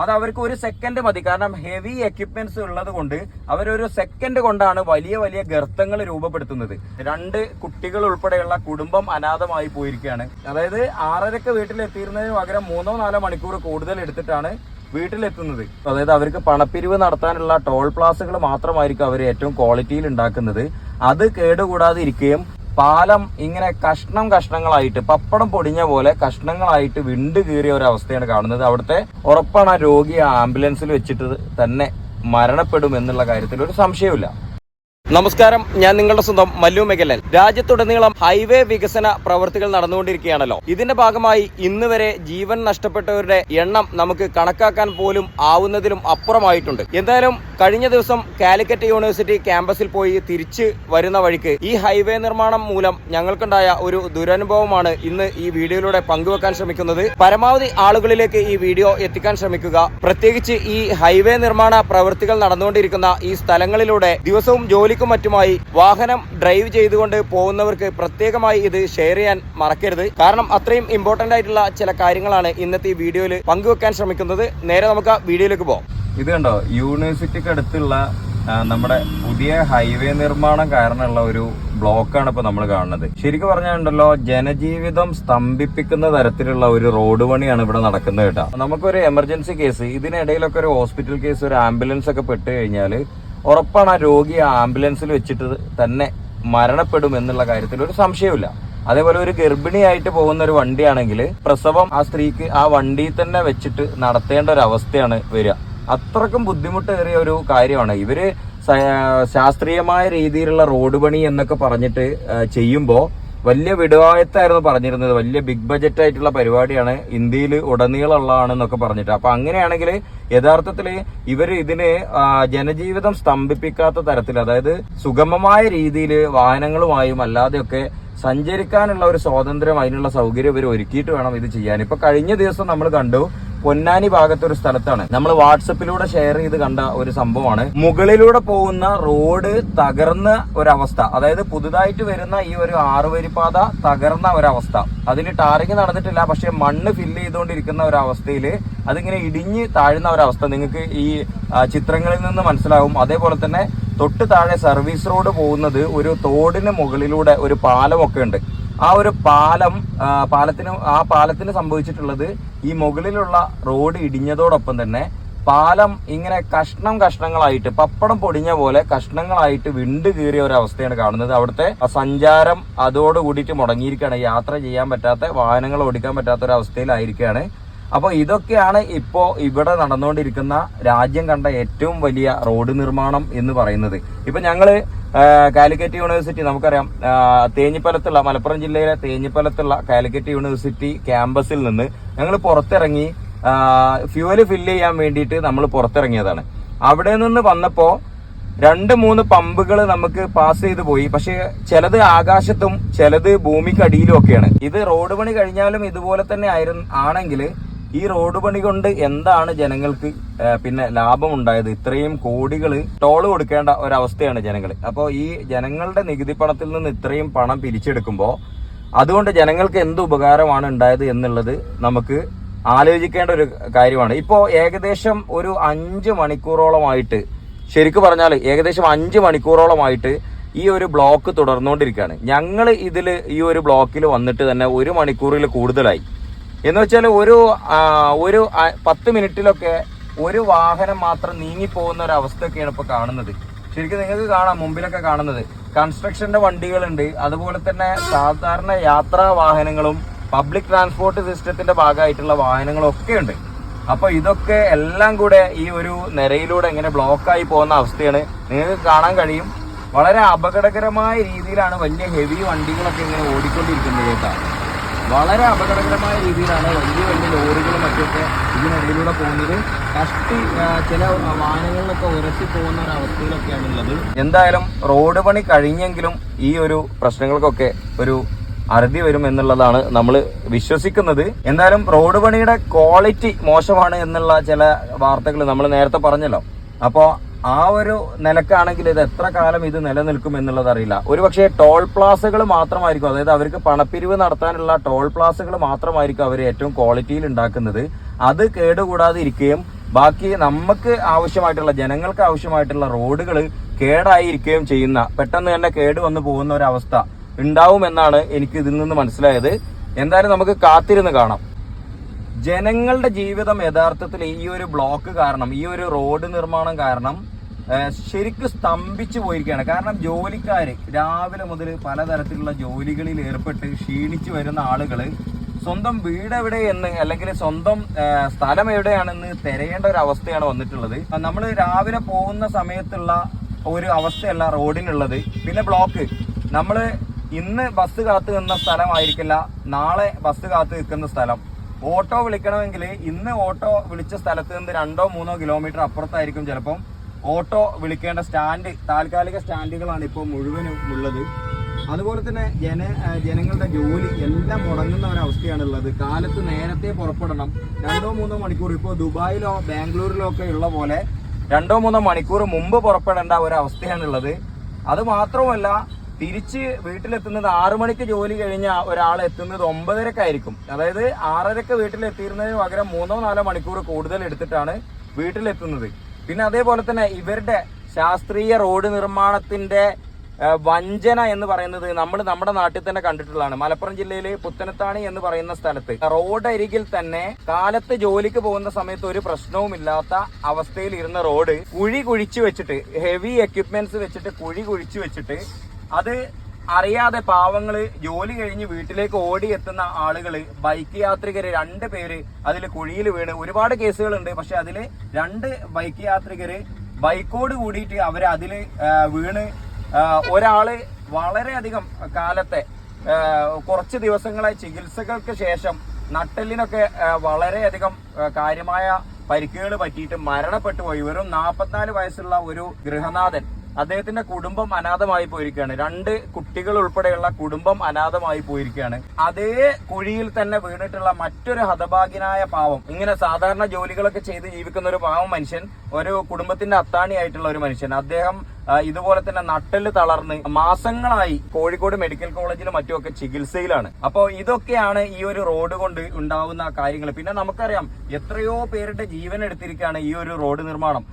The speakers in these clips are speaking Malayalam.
അത് അവർക്ക് ഒരു സെക്കൻഡ് മതി. കാരണം ഹെവി എക്യുപ്മെന്റ്സ് ഉള്ളത് കൊണ്ട് അവരൊരു സെക്കൻഡ് കൊണ്ടാണ് വലിയ വലിയ ഗർത്തങ്ങൾ രൂപപ്പെടുത്തുന്നത്. രണ്ട് കുട്ടികൾ ഉൾപ്പെടെയുള്ള കുടുംബം അനാഥമായി പോയിരിക്കുകയാണ്. അതായത് ആറരക്ക് വീട്ടിലെത്തിയിരുന്നതിന് പകരം മൂന്നോ നാലോ മണിക്കൂർ കൂടുതൽ എടുത്തിട്ടാണ് വീട്ടിലെത്തുന്നത്. അതായത് അവർക്ക് പണപ്പിരിവ് നടത്താനുള്ള ടോൾ പ്ലാസുകൾ മാത്രമായിരിക്കും അവർ ഏറ്റവും ക്വാളിറ്റിയിൽ ഉണ്ടാക്കുന്നത്. അത് കേടുകൂടാതെ ഇരിക്കുകയും പാലം ഇങ്ങനെ കഷ്ണം കഷ്ണങ്ങളായിട്ട് പപ്പടം പൊടിഞ്ഞ പോലെ കഷ്ണങ്ങളായിട്ട് വിണ്ട് കീറിയ ഒരു അവസ്ഥയാണ് കാണുന്നത്. അവിടുത്തെ ഉറപ്പാണ് ആ രോഗി ആംബുലൻസിൽ വെച്ചിട്ട് തന്നെ മരണപ്പെടും എന്നുള്ള കാര്യത്തിൽ ഒരു സംശയവുമില്ല. നമസ്കാരം. ഞാൻ നിങ്ങളുടെ സ്വന്തം മല്ലു മെഗലൻ. രാജ്യത്തുടനീളം ഹൈവേ വികസന പ്രവൃത്തികൾ നടന്നുകൊണ്ടിരിക്കുകയാണല്ലോ. ഇതിന്റെ ഭാഗമായി ഇന്ന് വരെ ജീവൻ നഷ്ടപ്പെട്ടവരുടെ എണ്ണം നമുക്ക് കണക്കാക്കാൻ പോലും ആവുന്നതിലും അപ്പുറമായിട്ടുണ്ട്. എന്തായാലും കഴിഞ്ഞ ദിവസം കാലിക്കറ്റ് യൂണിവേഴ്സിറ്റി ക്യാമ്പസിൽ പോയി തിരിച്ച് വരുന്ന വഴിക്ക് ഈ ഹൈവേ നിർമ്മാണം മൂലം ഞങ്ങൾക്കുണ്ടായ ഒരു ദുരനുഭവമാണ് ഇന്ന് ഈ വീഡിയോയിലൂടെ പങ്കുവെക്കാൻ ശ്രമിക്കുന്നത്. പരമാവധി ആളുകളിലേക്ക് ഈ വീഡിയോ എത്തിക്കാൻ ശ്രമിക്കുക. പ്രത്യേകിച്ച് ഈ ഹൈവേ നിർമ്മാണ പ്രവൃത്തികൾ നടന്നുകൊണ്ടിരിക്കുന്ന ഈ സ്ഥലങ്ങളിലൂടെ ദിവസവും ജോലിക്കും മറ്റുമായി വാഹനം ഡ്രൈവ് ചെയ്തുകൊണ്ട് പോകുന്നവർക്ക് പ്രത്യേകമായി ഇത് ഷെയർ ചെയ്യാൻ മറക്കരുത്. കാരണം അത്രയും ഇമ്പോർട്ടന്റ് ആയിട്ടുള്ള ചില കാര്യങ്ങളാണ് ഇന്നത്തെ ഈ വീഡിയോയിൽ പങ്കുവെക്കാൻ ശ്രമിക്കുന്നത്. നേരെ നമുക്ക് വീഡിയോയിലേക്ക് പോകാം. ഇത് കണ്ടോ? യൂണിവേഴ്സിറ്റിക്ക് അടുത്തുള്ള നമ്മുടെ പുതിയ ഹൈവേ നിർമ്മാണം കാരണമുള്ള ഒരു ബ്ലോക്കാണ് ഇപ്പൊ നമ്മൾ കാണുന്നത്. ശരിക്കും പറഞ്ഞാലുണ്ടല്ലോ ജനജീവിതം സ്തംഭിപ്പിക്കുന്ന തരത്തിലുള്ള ഒരു റോഡ് പണിയാണ് ഇവിടെ നടക്കുന്നത് കേട്ടോ. നമുക്കൊരു എമർജൻസി കേസ് ഇതിനിടയിലൊക്കെ ഒരു ഹോസ്പിറ്റൽ കേസ് ഒരു ആംബുലൻസ് ഒക്കെ പെട്ട് കഴിഞ്ഞാൽ ഉറപ്പാണ് ആ രോഗി ആ ആംബുലൻസിൽ വെച്ചിട്ട് തന്നെ മരണപ്പെടും എന്നുള്ള കാര്യത്തിൽ ഒരു സംശയമില്ല അതേപോലെ ഒരു ഗർഭിണിയായിട്ട് പോകുന്ന ഒരു വണ്ടിയാണെങ്കിൽ പ്രസവം ആ സ്ത്രീക്ക് ആ വണ്ടിയിൽ തന്നെ വെച്ചിട്ട് നടത്തേണ്ട ഒരു അവസ്ഥയാണ് വരിക. അത്രക്കും ബുദ്ധിമുട്ടേറിയ ഒരു കാര്യമാണ്. ഇവർ ശാസ്ത്രീയമായ രീതിയിലുള്ള റോഡ് പണി എന്നൊക്കെ പറഞ്ഞിട്ട് ചെയ്യുമ്പോൾ വലിയ വിടുവായത്തായിരുന്നു പറഞ്ഞിരുന്നത്. വലിയ ബിഗ് ബജറ്റ് ആയിട്ടുള്ള പരിപാടിയാണ്. ഇന്ത്യയിൽ ഉടനീളമുള്ളതാണെന്നൊക്കെ പറഞ്ഞിട്ട്. അപ്പൊ അങ്ങനെയാണെങ്കിൽ യഥാർത്ഥത്തിൽ ഇവർ ഇതിന് ജനജീവിതം സ്തംഭിപ്പിക്കാത്ത തരത്തിൽ അതായത് സുഗമമായ രീതിയിൽ വാഹനങ്ങളുമായും അല്ലാതെയൊക്കെ സഞ്ചരിക്കാനുള്ള ഒരു സ്വാതന്ത്ര്യം അതിനുള്ള സൗകര്യം ഇവർ ഒരുക്കിയിട്ട് വേണം ഇത് ചെയ്യാൻ. ഇപ്പൊ കഴിഞ്ഞ ദിവസം നമ്മൾ കണ്ടു പൊന്നാനി ഭാഗത്തെ ഒരു സ്ഥലത്താണ്. നമ്മൾ വാട്സപ്പിലൂടെ ഷെയർ ചെയ്ത് കണ്ട ഒരു സംഭവമാണ്. മുകളിലൂടെ പോകുന്ന റോഡ് തകർന്ന ഒരവസ്ഥ. അതായത് പുതുതായിട്ട് വരുന്ന ഈ ഒരു ആറുവരിപ്പാത തകർന്ന ഒരവസ്ഥ. അതിന് ടാറിങ് നടന്നിട്ടില്ല പക്ഷെ മണ്ണ് ഫില്ല് ചെയ്തുകൊണ്ടിരിക്കുന്ന ഒരവസ്ഥയിൽ അതിങ്ങനെ ഇടിഞ്ഞ് താഴുന്ന ഒരവസ്ഥ. നിങ്ങൾക്ക് ഈ ചിത്രങ്ങളിൽ നിന്ന് മനസ്സിലാവും. അതേപോലെ തന്നെ തൊട്ട് താഴെ സർവീസ് റോഡ് പോകുന്നത് ഒരു തോടിന് മുകളിലൂടെ ഒരു പാലമൊക്കെ ഉണ്ട്. ആ ഒരു പാലം പാലത്തിന് ആ പാലത്തിന് സംഭവിച്ചിട്ടുള്ളത് ഈ മുകളിലുള്ള റോഡ് ഇടിഞ്ഞതോടൊപ്പം തന്നെ പാലം ഇങ്ങനെ കഷ്ണം കഷ്ണങ്ങളായിട്ട് പപ്പടം പൊടിഞ്ഞ പോലെ കഷ്ണങ്ങളായിട്ട് വിണ്ട് കീറിയ ഒരു അവസ്ഥയാണ് കാണുന്നത്. അവിടുത്തെ സഞ്ചാരം അതോട് കൂടിയിട്ട് മുടങ്ങിയിരിക്കുകയാണ്. യാത്ര ചെയ്യാൻ പറ്റാത്ത വാഹനങ്ങൾ ഓടിക്കാൻ പറ്റാത്ത ഒരു അവസ്ഥയിലായിരിക്കുകയാണ്. അപ്പോൾ ഇതൊക്കെയാണ് ഇപ്പോൾ ഇവിടെ നടന്നുകൊണ്ടിരിക്കുന്ന രാജ്യം കണ്ട ഏറ്റവും വലിയ റോഡ് നിർമ്മാണം എന്ന് പറയുന്നത്. ഇപ്പൊ ഞങ്ങൾ ആ, കാലിക്കറ്റ് യൂണിവേഴ്സിറ്റി നമുക്കറിയാം. തേഞ്ഞിപ്പലത്തുള്ള മലപ്പുറം ജില്ലയിലെ തേഞ്ഞിപ്പലത്തുള്ള കാലിക്കറ്റ് യൂണിവേഴ്സിറ്റി ക്യാമ്പസിൽ നിന്ന് ഞങ്ങൾ പുറത്തിറങ്ങി ഫ്യൂവൽ ഫില്ല് ചെയ്യാൻ വേണ്ടിയിട്ട് നമ്മൾ പുറത്തിറങ്ങിയതാണ്. അവിടെ നിന്ന് വന്നപ്പോൾ രണ്ട് മൂന്ന് പമ്പുകൾ നമുക്ക് പാസ് ചെയ്ത് പോയി. പക്ഷെ ചിലത് ആകാശത്തും ചിലത് ഭൂമിക്കടിയിലും ഒക്കെയാണ്. ഇത് റോഡ് പണി കഴിഞ്ഞാലും ഇതുപോലെ തന്നെ ആയിരുന്നു ആണെങ്കിൽ ഈ റോഡ് പണി കൊണ്ട് എന്താണ് ജനങ്ങൾക്ക് പിന്നെ ലാഭം ഉണ്ടായത് ഇത്രയും കോടികൾ ടോൾ കൊടുക്കേണ്ട ഒരവസ്ഥയാണ് ജനങ്ങൾ അപ്പോൾ ഈ ജനങ്ങളുടെ നികുതി പണത്തിൽ നിന്ന് ഇത്രയും പണം പിരിച്ചെടുക്കുമ്പോൾ അതുകൊണ്ട് ജനങ്ങൾക്ക് എന്ത് ഉപകാരമാണ് ഉണ്ടായത് എന്നുള്ളത് നമുക്ക് ആലോചിക്കേണ്ട ഒരു കാര്യമാണ്. ഇപ്പോൾ ഏകദേശം ഒരു അഞ്ച് മണിക്കൂറോളമായിട്ട് ശരിക്കും പറഞ്ഞാൽ ഏകദേശം അഞ്ച് മണിക്കൂറോളമായിട്ട് ഈ ഒരു ബ്ലോക്ക് തുടർന്നുകൊണ്ടിരിക്കുകയാണ്. ഞങ്ങൾ ഇതിൽ ഈ ഒരു ബ്ലോക്കിൽ വന്നിട്ട് തന്നെ ഒരു മണിക്കൂറിൽ കൂടുതലായി. എന്ന് വെച്ചാൽ ഒരു ഒരു പത്ത് മിനിറ്റിലൊക്കെ ഒരു വാഹനം മാത്രം നീങ്ങിപ്പോകുന്ന ഒരു അവസ്ഥയൊക്കെയാണ് ഇപ്പോൾ കാണുന്നത്. ശരിക്കും നിങ്ങൾക്ക് കാണാം മുമ്പിലൊക്കെ കാണുന്നത്. കൺസ്ട്രക്ഷന്റെ വണ്ടികളുണ്ട്. അതുപോലെ തന്നെ സാധാരണ യാത്രാ വാഹനങ്ങളും പബ്ലിക് ട്രാൻസ്പോർട്ട് സിസ്റ്റത്തിന്റെ ഭാഗമായിട്ടുള്ള വാഹനങ്ങളും ഒക്കെ ഉണ്ട്. അപ്പോൾ ഇതൊക്കെ എല്ലാം കൂടെ ഈ ഒരു നിരയിലൂടെ ഇങ്ങനെ ബ്ലോക്കായി പോകുന്ന അവസ്ഥയാണ് നിങ്ങൾക്ക് കാണാൻ കഴിയും. വളരെ അപകടകരമായ രീതിയിലാണ് വലിയ ഹെവി വണ്ടികളൊക്കെ ഇങ്ങനെ ഓടിക്കൊണ്ടിരിക്കുന്നത് കേട്ടോ. വളരെ അപകടകരമായ രീതിയിലാണ് വലിയ വലിയ ലോറികളും മറ്റൊക്കെ ഇതിനിടയിലൂടെ പോകുന്നത്. കഷ്ടി ചില വാഹനങ്ങളിലൊക്കെ ഉരച്ചു പോകുന്ന ഒരു അവസ്ഥയിലൊക്കെയാണ് ഉള്ളത്. എന്തായാലും റോഡ് പണി കഴിഞ്ഞെങ്കിലും ഈ ഒരു പ്രശ്നങ്ങൾക്കൊക്കെ ഒരു അറുതി വരും എന്നുള്ളതാണ് നമ്മൾ വിശ്വസിക്കുന്നത്. എന്തായാലും റോഡ് പണിയുടെ ക്വാളിറ്റി മോശമാണ് എന്നുള്ള ചില വാർത്തകൾ നമ്മൾ നേരത്തെ പറഞ്ഞല്ലോ. അപ്പോൾ ആ ഒരു നിലക്കാണെങ്കിൽ ഇത് എത്ര കാലം ഇത് നിലനിൽക്കും എന്നുള്ളത് അറിയില്ല. ഒരുപക്ഷെ ടോൾ പ്ലാസകൾ മാത്രമായിരിക്കും. അതായത് അവർക്ക് പണപ്പിരിവ് നടത്താനുള്ള ടോൾ പ്ലാസകൾ മാത്രമായിരിക്കും അവർ ഏറ്റവും ക്വാളിറ്റിയിൽ ഉണ്ടാക്കുന്നത്. അത് കേടുകൂടാതെ ഇരിക്കുകയും ബാക്കി നമുക്ക് ആവശ്യമായിട്ടുള്ള ജനങ്ങൾക്ക് ആവശ്യമായിട്ടുള്ള റോഡുകൾ കേടായിരിക്കുകയും ചെയ്യുന്ന പെട്ടെന്ന് തന്നെ കേട് വന്നു പോകുന്ന ഒരു അവസ്ഥ ഉണ്ടാവുമെന്നാണ് എനിക്ക് ഇതിൽ നിന്ന് മനസ്സിലായത്. എന്തായാലും നമുക്ക് കാത്തിരുന്ന് കാണാം. ജനങ്ങളുടെ ജീവിതം യഥാർത്ഥത്തിൽ ഈ ഒരു ബ്ലോക്ക് കാരണം ഈ ഒരു റോഡ് നിർമ്മാണം കാരണം ശരിക്കും സ്തംഭിച്ചു പോയിരിക്കുകയാണ്. കാരണം ജോലിക്കാർ രാവിലെ മുതൽ പലതരത്തിലുള്ള ജോലികളിൽ ഏർപ്പെട്ട് ക്ഷീണിച്ച് വരുന്ന ആളുകൾ സ്വന്തം വീട് എവിടെ എന്ന് അല്ലെങ്കിൽ സ്വന്തം സ്ഥലം എവിടെയാണെന്ന് തിരയേണ്ട ഒരു അവസ്ഥയാണ് വന്നിട്ടുള്ളത്. നമ്മൾ രാവിലെ പോകുന്ന സമയത്തുള്ള ഒരു അവസ്ഥയല്ല റോഡിനുള്ളത്. പിന്നെ ബ്ലോക്ക്. നമ്മൾ ഇന്ന് ബസ് കാത്തു നിന്ന സ്ഥലമായിരിക്കില്ല നാളെ ബസ് കാത്തു നിൽക്കുന്ന സ്ഥലം. ഓട്ടോ വിളിക്കണമെങ്കിൽ ഇന്ന് ഓട്ടോ വിളിച്ച സ്ഥലത്ത് നിന്ന് രണ്ടോ മൂന്നോ കിലോമീറ്റർ അപ്പുറത്തായിരിക്കും ചിലപ്പം. ഓട്ടോ വിളിക്കേണ്ട സ്റ്റാൻഡ് താൽക്കാലിക സ്റ്റാൻഡുകളാണ് ഇപ്പോൾ മുഴുവനും ഉള്ളത്. അതുപോലെ തന്നെ ജന ജനങ്ങളുടെ ജോലി എല്ലാം മുടങ്ങുന്ന ഒരവസ്ഥയാണ് ഉള്ളത്. കാലത്ത് നേരത്തെ പുറപ്പെടണം. രണ്ടോ മൂന്നോ മണിക്കൂർ. ഇപ്പോൾ ദുബായിലോ ബാംഗ്ലൂരിലോ ഒക്കെ ഉള്ള പോലെ രണ്ടോ മൂന്നോ മണിക്കൂർ മുമ്പ് പുറപ്പെടേണ്ട ഒരവസ്ഥയാണുള്ളത് അത് മാത്രമല്ല തിരിച്ച് വീട്ടിലെത്തുന്നത് ആറു മണിക്ക് ജോലി കഴിഞ്ഞ ഒരാൾ എത്തുന്നത് ഒമ്പതരക്കായിരിക്കും അതായത് ആറരക്ക് വീട്ടിലെത്തിയിരുന്നതിന് പകരം മൂന്നോ നാലോ മണിക്കൂർ കൂടുതൽ എടുത്തിട്ടാണ് വീട്ടിലെത്തുന്നത്. പിന്നെ അതേപോലെ തന്നെ ഇവരുടെ ശാസ്ത്രീയ റോഡ് നിർമ്മാണത്തിന്റെ വഞ്ചന എന്ന് പറയുന്നത് നമ്മൾ നമ്മുടെ നാട്ടിൽ തന്നെ കണ്ടിട്ടുള്ളതാണ്. മലപ്പുറം ജില്ലയിൽ പുത്തനത്താണി എന്ന് പറയുന്ന സ്ഥലത്ത്. റോഡരികിൽ തന്നെ കാലത്ത് ജോലിക്ക് പോകുന്ന സമയത്ത് ഒരു പ്രശ്നവും ഇല്ലാത്ത അവസ്ഥയിൽ ഇരുന്ന റോഡ് കുഴി കുഴിച്ചു വെച്ചിട്ട് ഹെവി എക്യുപ്മെന്റ്സ് വെച്ചിട്ട് കുഴി കുഴിച്ചു വെച്ചിട്ട് അത് അറിയാതെ പാവങ്ങൾ ജോലി കഴിഞ്ഞ് വീട്ടിലേക്ക് ഓടി എത്തുന്ന ആളുകൾ ബൈക്ക് യാത്രികര് രണ്ട് പേര് അതിൽ കുഴിയിൽ വീണ്. ഒരുപാട് കേസുകളുണ്ട്. പക്ഷെ അതിൽ രണ്ട് ബൈക്ക് യാത്രികര് ബൈക്കോട് കൂടിയിട്ട് അവർ അതിൽ വീണ്. ഒരാൾ വളരെയധികം കാലത്തെ കുറച്ച് ദിവസങ്ങളായി ചികിത്സകൾക്ക് ശേഷം നട്ടെല്ലിനൊക്കെ വളരെയധികം കാര്യമായ പരിക്കുകൾ പറ്റിയിട്ട് മരണപ്പെട്ടു പോയി. വെറും നാൽപ്പത്തിനാല് വയസ്സുള്ള ഒരു ഗൃഹനാഥൻ അദ്ദേഹത്തിന്റെ കുടുംബം അനാഥമായി പോയിരിക്കുകയാണ്. രണ്ട് കുട്ടികൾ ഉൾപ്പെടെയുള്ള കുടുംബം അനാഥമായി പോയിരിക്കുകയാണ്. അതേ കുഴിയിൽ തന്നെ വീണിട്ടുള്ള മറ്റൊരു ഹതഭാഗ്യനായ പാവം ഇങ്ങനെ സാധാരണ ജോലികളൊക്കെ ചെയ്ത് ജീവിക്കുന്ന ഒരു പാവം മനുഷ്യൻ ഒരു കുടുംബത്തിന്റെ അത്താണിയായിട്ടുള്ള ഒരു മനുഷ്യൻ. അദ്ദേഹം ഇതുപോലെ തന്നെ നട്ടൽ തളർന്ന് മാസങ്ങളായി കോഴിക്കോട് മെഡിക്കൽ കോളേജിലും മറ്റുമൊക്കെ ചികിത്സയിലാണ്. അപ്പോൾ ഇതൊക്കെയാണ് ഈ ഒരു റോഡ് കൊണ്ട് ഉണ്ടാവുന്ന കാര്യങ്ങൾ. പിന്നെ നമുക്കറിയാം എത്രയോ പേരുടെ ജീവൻ എടുത്തിരിക്കുകയാണ് ഈ ഒരു റോഡ് നിർമ്മാണം.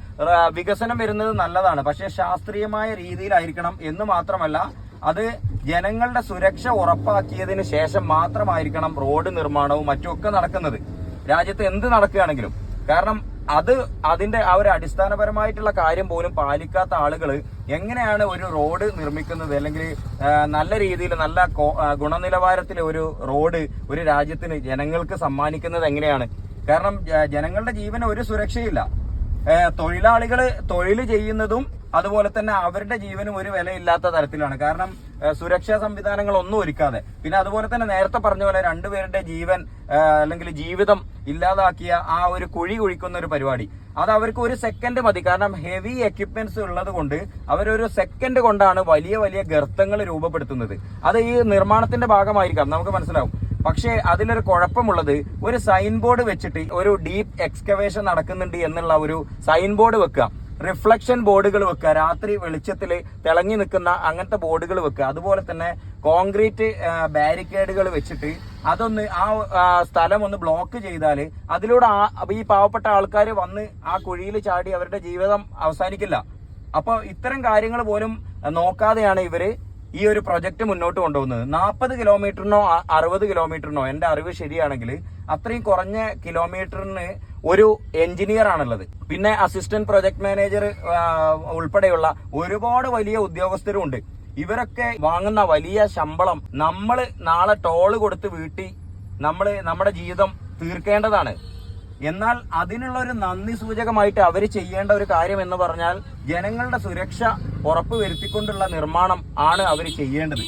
വികസനം വരുന്നത് നല്ലതാണ് പക്ഷേ ശാസ്ത്രീയമായ രീതിയിലായിരിക്കണം എന്ന് മാത്രമല്ല അത് ജനങ്ങളുടെ സുരക്ഷ ഉറപ്പാക്കിയതിന് ശേഷം മാത്രമായിരിക്കണം റോഡ് നിർമ്മാണവും മറ്റുമൊക്കെ നടക്കുന്നത്. രാജ്യത്ത് എന്ത് നടക്കുകയാണെങ്കിലും കാരണം അത് അതിന്റെ ആ ഒരു അടിസ്ഥാനപരമായിട്ടുള്ള കാര്യം പോലും പാലിക്കാത്ത ആളുകൾ എങ്ങനെയാണ് ഒരു റോഡ് നിർമ്മിക്കുന്നത്? അല്ലെങ്കിൽ നല്ല രീതിയിൽ നല്ല ഗുണനിലവാരത്തിലെ ഒരു റോഡ് ഒരു രാജ്യത്തിന് ജനങ്ങൾക്ക് സമ്മാനിക്കുന്നത് എങ്ങനെയാണ്? കാരണം ജനങ്ങളുടെ ജീവന് ഒരു സുരക്ഷയില്ല. തൊഴിലാളികൾ തൊഴിൽ ചെയ്യുന്നതും അതുപോലെ തന്നെ അവരുടെ ജീവനും ഒരു വിലയില്ലാത്ത തരത്തിലാണ്. കാരണം സുരക്ഷാ സംവിധാനങ്ങൾ ഒന്നും ഒരുക്കാതെ. പിന്നെ അതുപോലെ തന്നെ നേരത്തെ പറഞ്ഞ പോലെ രണ്ടുപേരുടെ ജീവൻ അല്ലെങ്കിൽ ജീവിതം ഇല്ലാതാക്കിയ ആ ഒരു കുഴി കുഴിക്കുന്ന ഒരു പരിപാടി. അത് അവർക്ക് ഒരു സെക്കൻഡ് മതി. കാരണം ഹെവി എക്യുപ്മെന്റ്സ് ഉള്ളത് കൊണ്ട് അവരൊരു സെക്കൻഡ് കൊണ്ടാണ് വലിയ വലിയ ഗർത്തങ്ങൾ രൂപപ്പെടുത്തുന്നത്. അത് ഈ നിർമ്മാണത്തിന്റെ ഭാഗമായിരിക്കാം. നമുക്ക് മനസ്സിലാവും. പക്ഷേ അതിലൊരു കുഴപ്പമുള്ളത് ഒരു സൈൻ ബോർഡ് വെച്ചിട്ട് ഒരു ഡീപ്പ് എക്സ്കവേഷൻ നടക്കുന്നുണ്ട് എന്നുള്ള ഒരു സൈൻ ബോർഡ് വെക്കുക. റിഫ്ലക്ഷൻ ബോർഡുകൾ വെക്കുക. രാത്രി വെളിച്ചത്തിൽ തിളങ്ങി നിൽക്കുന്ന അങ്ങനത്തെ ബോർഡുകൾ വെക്കുക. അതുപോലെ തന്നെ കോൺക്രീറ്റ് ബാരിക്കേഡുകൾ വെച്ചിട്ട് അതൊന്ന് ആ സ്ഥലം ഒന്ന് ബ്ലോക്ക് ചെയ്താൽ അതിലൂടെ ഈ പാവപ്പെട്ട ആൾക്കാർ വന്ന് ആ കുഴിയിൽ ചാടി അവരുടെ ജീവിതം അവസാനിക്കില്ല. അപ്പോൾ ഇത്തരം കാര്യങ്ങൾ പോലും നോക്കാതെയാണ് ഇവർ ഈ ഒരു പ്രൊജക്ട് മുന്നോട്ട് കൊണ്ടുപോകുന്നത്. നാൽപ്പത് കിലോമീറ്ററിനോ അറുപത് കിലോമീറ്ററിനോ എന്റെ അറിവ് ശരിയാണെങ്കിൽ അത്രയും കുറഞ്ഞ കിലോമീറ്ററിന് ഒരു എഞ്ചിനീയർ ആണുള്ളത്. പിന്നെ അസിസ്റ്റന്റ് പ്രൊജക്ട് മാനേജർ ഉൾപ്പെടെയുള്ള ഒരുപാട് വലിയ ഉദ്യോഗസ്ഥരും ഉണ്ട് ഇവരൊക്കെ വാങ്ങുന്ന വലിയ ശമ്പളം നമ്മൾ നാളെ ടോൾ കൊടുത്ത് വീട്ടി നമ്മൾ നമ്മുടെ ജീവിതം തീർക്കേണ്ടതാണ്. എന്നാൽ അതിനുള്ള ഒരു നന്ദി സൂചകമായിട്ട് അവർ ചെയ്യേണ്ട ഒരു കാര്യം എന്ന് പറഞ്ഞാൽ ജനങ്ങളുടെ സുരക്ഷ ഉറപ്പ് വരുത്തിക്കൊണ്ടുള്ള നിർമ്മാണം ആണ് അവർ ചെയ്യേണ്ടത്.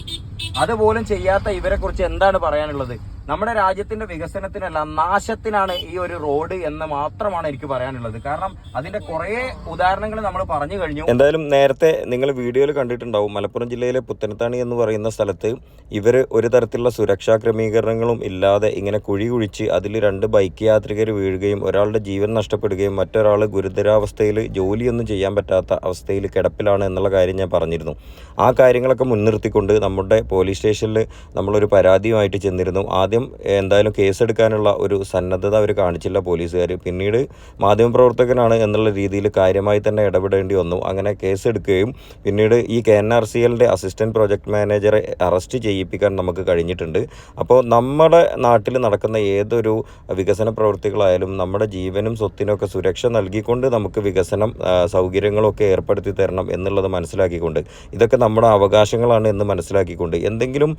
അതുപോലും ചെയ്യാത്ത ഇവരെ കുറിച്ച് എന്താണ് പറയാനുള്ളത്? നമ്മുടെ രാജ്യത്തിന്റെ വികസനത്തിനല്ല നാശത്തിനാണ് ഈ ഒരു റോഡ് എന്ന് മാത്രമാണ് എനിക്ക് പറയാനുള്ളത്. കാരണം അതിന്റെ കുറെ ഉദാഹരണങ്ങൾ നമ്മൾ പറഞ്ഞു കഴിഞ്ഞു. എന്തായാലും നേരത്തെ നിങ്ങൾ വീഡിയോയിൽ കണ്ടിട്ടുണ്ടാവും മലപ്പുറം ജില്ലയിലെ പുത്തനത്താണി എന്ന് പറയുന്ന സ്ഥലത്ത് ഇവർ ഒരു തരത്തിലുള്ള സുരക്ഷാ ക്രമീകരണങ്ങളും ഇല്ലാതെ ഇങ്ങനെ കുഴി കുഴിച്ച് അതിൽ രണ്ട് ബൈക്ക് യാത്രികർ വീഴുകയും ഒരാളുടെ ജീവൻ നഷ്ടപ്പെടുകയും മറ്റൊരാൾ ഗുരുതരാവസ്ഥയിൽ ജോലിയൊന്നും ചെയ്യാൻ പറ്റാത്ത അവസ്ഥയിൽ കിടപ്പിലാണ് എന്നുള്ള കാര്യം ഞാൻ പറഞ്ഞിരുന്നു. ആ കാര്യങ്ങളൊക്കെ മുൻനിർത്തിക്കൊണ്ട് നമ്മുടെ പോലീസ് സ്റ്റേഷനിൽ നമ്മളൊരു പരാതിയുമായിട്ട് ചെന്നിരുന്നു. ആദ്യം ആദ്യം എന്തായാലും കേസെടുക്കാനുള്ള ഒരു സന്നദ്ധത അവർ കാണിച്ചില്ല പോലീസുകാർ പിന്നീട് മാധ്യമപ്രവർത്തകനാണ് എന്നുള്ള രീതിയിൽ കാര്യമായി തന്നെ ഇടപെടേണ്ടി വന്നു. അങ്ങനെ കേസെടുക്കുകയും പിന്നീട് ഈ കെ എൻ ആർ സി എല്ലിന്റെ അസിസ്റ്റന്റ് പ്രൊജക്ട് മാനേജറെ അറസ്റ്റ് ചെയ്യിപ്പിക്കാൻ നമുക്ക് കഴിഞ്ഞിട്ടുണ്ട്. അപ്പോൾ നമ്മുടെ നാട്ടിൽ നടക്കുന്ന ഏതൊരു വികസന പ്രവൃത്തികളായാലും നമ്മുടെ ജീവനും സ്വത്തിനൊക്കെ സുരക്ഷ നൽകിക്കൊണ്ട് നമുക്ക് വികസനം സൗകര്യങ്ങളൊക്കെ ഏർപ്പെടുത്തി തരണം എന്നുള്ളത് മനസ്സിലാക്കിക്കൊണ്ട്. ഇതൊക്കെ നമ്മുടെ അവകാശങ്ങളാണ് എന്ന് മനസ്സിലാക്കിക്കൊണ്ട്. എന്തെങ്കിലും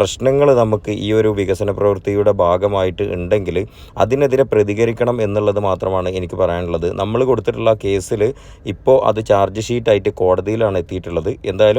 പ്രശ്നങ്ങൾ നമുക്ക് ഈ ഒരു വികസന പ്രവൃത്തിയുടെ ഭാഗമായിട്ട് ഉണ്ടെങ്കിൽ അതിനെതിരെ പ്രതികരിക്കണം എന്നുള്ളത് മാത്രമാണ് എനിക്ക് പറയാനുള്ളത്. നമ്മൾ കൊടുത്തിട്ടുള്ള കേസിൽ ഇപ്പോൾ അത് ചാർജ് ഷീറ്റായിട്ട് കോടതിയിലാണ് എത്തിയിട്ടുള്ളത്. എന്തായാലും